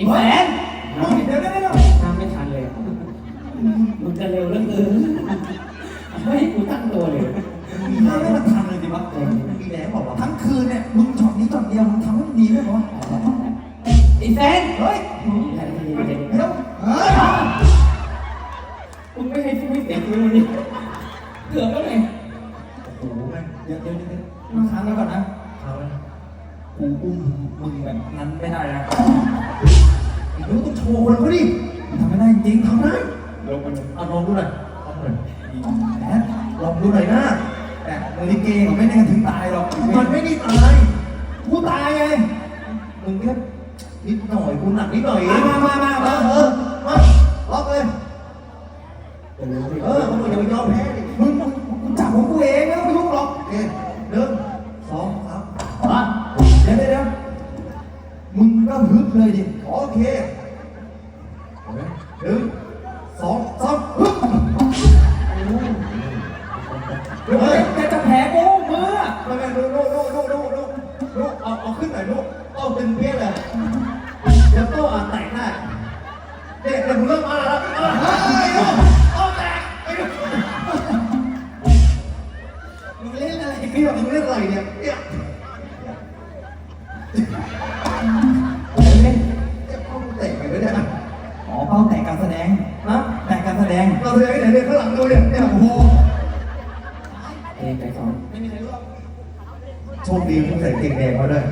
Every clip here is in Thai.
อีแสนเดี๋ยวเดี๋ยวเดี๋ยวทำไม่ทันเลยอะมึงจะเร็วเหลือเกินไม่ให้กูตั้งตัวเลยมีหน้าไม่มาทำเลยดิวะมีแรงบอกว่าทั้งคืนเนี่ยมึงช็อตนี้ช็อตเดียวมึงทำให้มันดีไหมวะอีแสนเฮ้ยเดี๋ยวเฮ้ยมึงไม่ให้พูดเสียงกูนี่เกือบแล้วไงโอ้โหแม่งเดี๋ยวเดี๋ยวเดี๋ยวเดี๋ยวมาค้างแล้วก่อนนะค้างแล้วนะ กูอุ้มมึงแบบนั้นไม่ได้นะไอ้รู้ต้องโชว์คนเขาดิทำไม่ได้จริงทำได้ลงมาเลยเอาลองดูหน่อยลองดูหน่อยแหมลองดูหน่อยนะแต่ลิเกเขาไม่ได้กันถึงตายหรอก มันไม่ได้ตายกูตายไง มึงแค่นิดหน่อยกูหนักนิดหน่อยมามามามาเออ มาล็อกเลย เออมึงอย่าไปยอมแพ้ ก็ฮึบเลยดิโอเคหนึ่งสองสามฮึบเฮ้ยแกจะแผลกูมืออะไม่ไม่ดูดูดูดูดูดูดูเอาเอาขึ้นหน่อยดูเอาตึงเพี้ยเลยเดี๋ยวโต้อะแตกได้เด็กเดี๋ยวมึงเริ่มมาแล้ว ตกการแสดงเราเลยไหนเนี่ยข้างหลังดูเนี่ยเนี่ยโอ้โหเอ้ยใจสอนโชคดีมึงใส่เกงแดงมาด้วย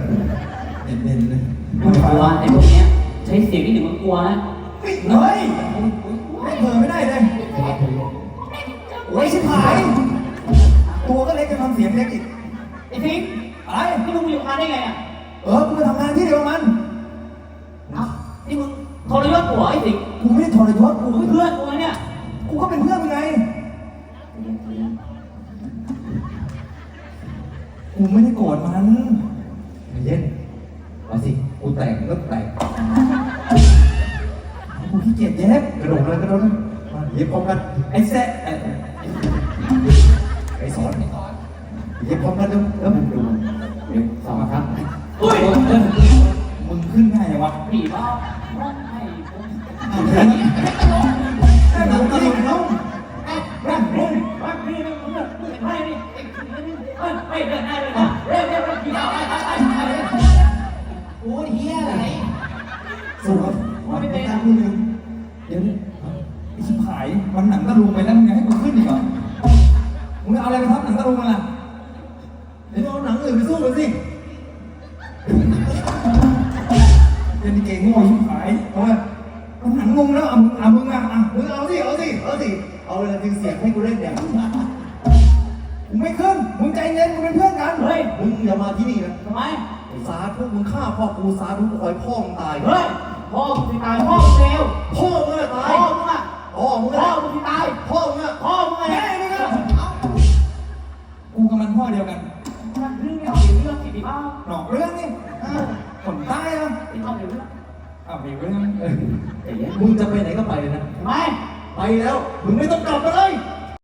เด่นๆเลยมึงกลัวไอ้พวกเนี้ยใช้เสียงนี่ถึงมึงกลัวนะเฮ้ยไม่เผลอไม่ได้เลยโอ้ยชิบหาย ตัวก็เล็กจะทำเสียงเล็กอีกไอ้พิงอะไรนี่มึงมาอยู่มาได้ไงอะเออกูไปทำงานที่เดียวกับมันเอ้านี่มึงทรยศผัวไอ้สิงกูไม่ได้ทรยศกูมึงเป็นเพื่อนกูนะเนี่ย กูก็เป็นเพื่อนมึงไง กูไม่ได้โกรธมันเย็นเอาสิ กูแตกก็แตกกูขี้เกียจเย็บกระโดดเลยกระโดดเลยมาเย็บพร้อมกัน ไอ้แซะไอ้ไอ้สอนเย็บพร้อมกันเร็วเร็วดูเดี๋ยวสองครับอุ้ยมึงขึ้นง่ายยังวะผีบ้าร้องไห้ผม อ้ชิบหายวันหนังตะลุงไปแล้วมึงยังให้กูขึ้นอีกเหรอมึงเอาอะไรไปทับหนังตะลุงมันล่ะเดี๋ยวเอาหนังอื่นไปสู้มันสิเล่นลิเกโง่ชิบหายเพราะว่ามันหนังงงแล้วอะมึงอะมึงอะอะมึงเอาสิเอาสิเอาสิเอาเวลาดึงเสียงให้กูเล่นเนี่ยกูไม่ขึ้นมึงใจเย็นมึงเป็นเพื่อนกันเฮ้ยมึงอย่ามาที่นี่นะทำไม สาธุมึงฆ่าพ่อกูสาธุขอให้พ่อมึงตาย เฮ้ยพ่อมึงสิตาย มันพ่อเดียวกันเรื่องไม่เอาเดี๋ยวเรื่องสิพี่บ้าหนอกเรื่องนี่อ้าวคนใต้อะเอาเดี๋ยวเรื่องอ้าวมีเรื่องเออมึงจะไปไหนก็ไปเลยนะทำไมไปแล้ว มึงไม่ต้องกลับมาเลยท